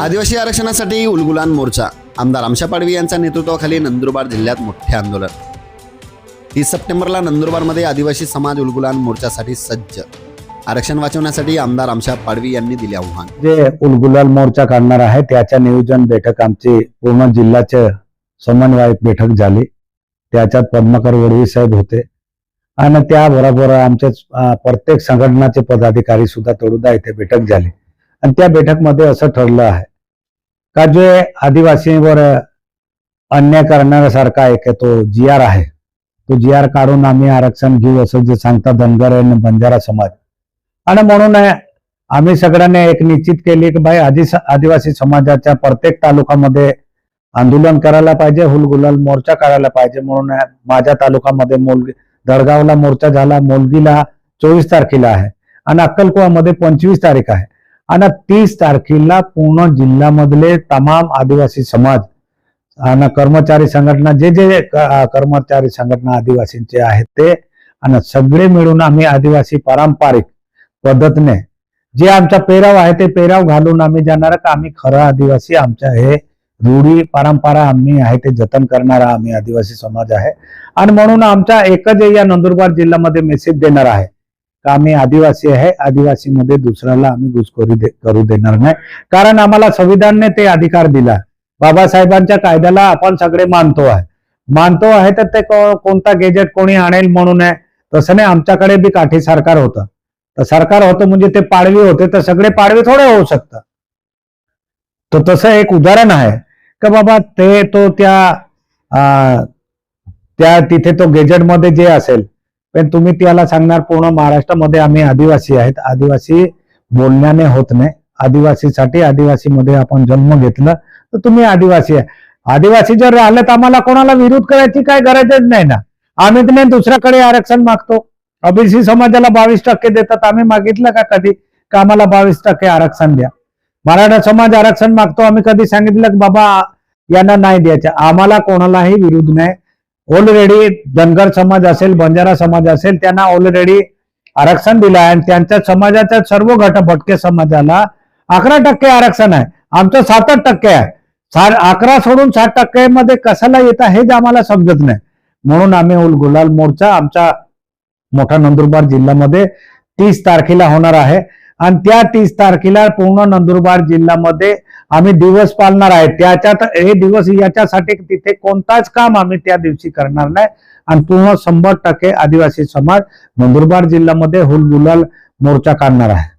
आदिवासी आरक्षणासाठी उलगुलान मोर्चा. आमदार आमशा पाडवी यांच्या नेतृत्वाखाली नंदुरबार जिल्ह्यात मोठे आंदोलन. तीस सप्टेंबरला नंदुरबारमध्ये आदिवासी समाज उलगुलान मोर्चासाठी सज्ज. आरक्षण वाचवण्यासाठी आमदार आमशा पाडवी यांनी दिले आव्हान. जे उलगुलाल मोर्चा काढणार आहे त्याच्या नियोजन बैठक आमची पूर्ण जिल्ह्याचे समन्वयक बैठक झाली. त्याच्यात पद्माकर वडवी साहेब होते. आणि त्याबरोबर आमचे प्रत्येक संघटनाचे पदाधिकारी सुद्धा तोडुदा इथे बैठक झाली. आणि त्या बैठकमध्ये असं ठरलं आहे. का जे आदिवासीवर अन्याय करण्यासारखा एक तो जी आर आहे. तो जी आर काढून आम्ही आरक्षण घेऊ असं जे सांगतात धनगर आणि बंजारा समाज. आणि म्हणून आम्ही सगळ्यांनी एक निश्चित केली की भाई आदि आदिवासी समाजाच्या प्रत्येक तालुक्यामध्ये आंदोलन करायला पाहिजे हुलगुलाल मोर्चा काढायला पाहिजे. म्हणून माझ्या तालुक्यामध्ये मोलगी दडगावला मोर्चा झाला मोलगीला चोवीस तारखेला आहे. आणि अक्कलकुवामध्ये पंचवीस तारीख आहे. आणि तीस तारखेला पूर्ण जिल्ह्यामधले तमाम आदिवासी समाज आणि कर्मचारी संघटना जे जे कर्मचारी संघटना आदिवासींचे आहेत ते आणि सगळे मिळून आम्ही आदिवासी पारंपरिक पद्धतीने जे आमचा पेराव आहे ते पेराव घालून आम्ही जाणार का आम्ही खरं आदिवासी आमच्या हे रूढी परंपरा आम्ही आहे ते जतन करणारा आम्ही आदिवासी समाज आहे. आणि म्हणून आमचा एकच या नंदुरबार जिल्ह्यामध्ये मेसेज देणार आहे. का आम्ही आदिवासी आहे आदिवासीमध्ये दुसऱ्याला आम्ही घुसखोरी दे, करू देणार नाही. कारण आम्हाला संविधानने ते अधिकार दिला. बाबासाहेबांच्या कायद्याला आपण सगळे मानतो आहे. मानतो आहे तर ते कोणता गेजेट कोणी आणेल म्हणून आहे तसं नाही आमच्याकडे बी काठी सरकार होतं. तर सरकार होतं म्हणजे ते पाडवी होते तर सगळे पाडवे थोडे होऊ शकतात तर तसं एक उदाहरण आहे का बाबा ते तो त्या अं, त्या तिथे तो गेजेटमध्ये जे असेल पण तुम्ही त्याला सांगणार पूर्ण महाराष्ट्रामध्ये आम्ही आदिवासी आहेत. आदिवासी बोलण्याने होत नाही. आदिवासीसाठी आदिवासीमध्ये आपण जन्म घेतला तर तुम्ही आदिवासी आहे. आदिवासी जर राहिले तर आम्हाला कोणाला विरोध करायची काय गरजच नाही ना. आम्ही तर नाही दुसऱ्याकडे आरक्षण मागतो. ओबीसी समाजाला बावीस टक्के देतात. आम्ही मागितलं का कधी? का आम्हाला बावीस टक्के आरक्षण द्या? मराठा समाज आरक्षण मागतो. आम्ही कधी सांगितलं की बाबा यांना नाही द्यायचं. आम्हाला कोणालाही विरोध नाही. ऑलरेडी धनगर समाज असेल बंजारा समाज असेल त्यांना ऑलरेडी आरक्षण दिलं आहे. आणि त्यांच्या समाजाच्या सर्व गट भटके समाजाला अकरा टक्के आरक्षण आहे. आमचं सातच टक्के आहे. अकरा सोडून सात टक्के मध्ये कशाला येतं हेच आम्हाला समजत नाही. म्हणून आम्ही उल गुलाल मोर्चा आमचा मोठा नंदुरबार जिल्ह्यामध्ये तीस तारखेला होणार आहे. आणि त्या तीस तारखेला पूर्ण नंदुरबार जिल्ह्यामध्ये आम्ही दिवस पाळणार आहे. त्याच्यात हे दिवस याच्यासाठी तिथे कोणताच काम आम्ही त्या दिवशी करणार नाही. आणि पूर्ण शंभर टक्के आदिवासी समाज नंदुरबार जिल्ह्यामध्ये हुलबुलाल मोर्चा काढणार आहे.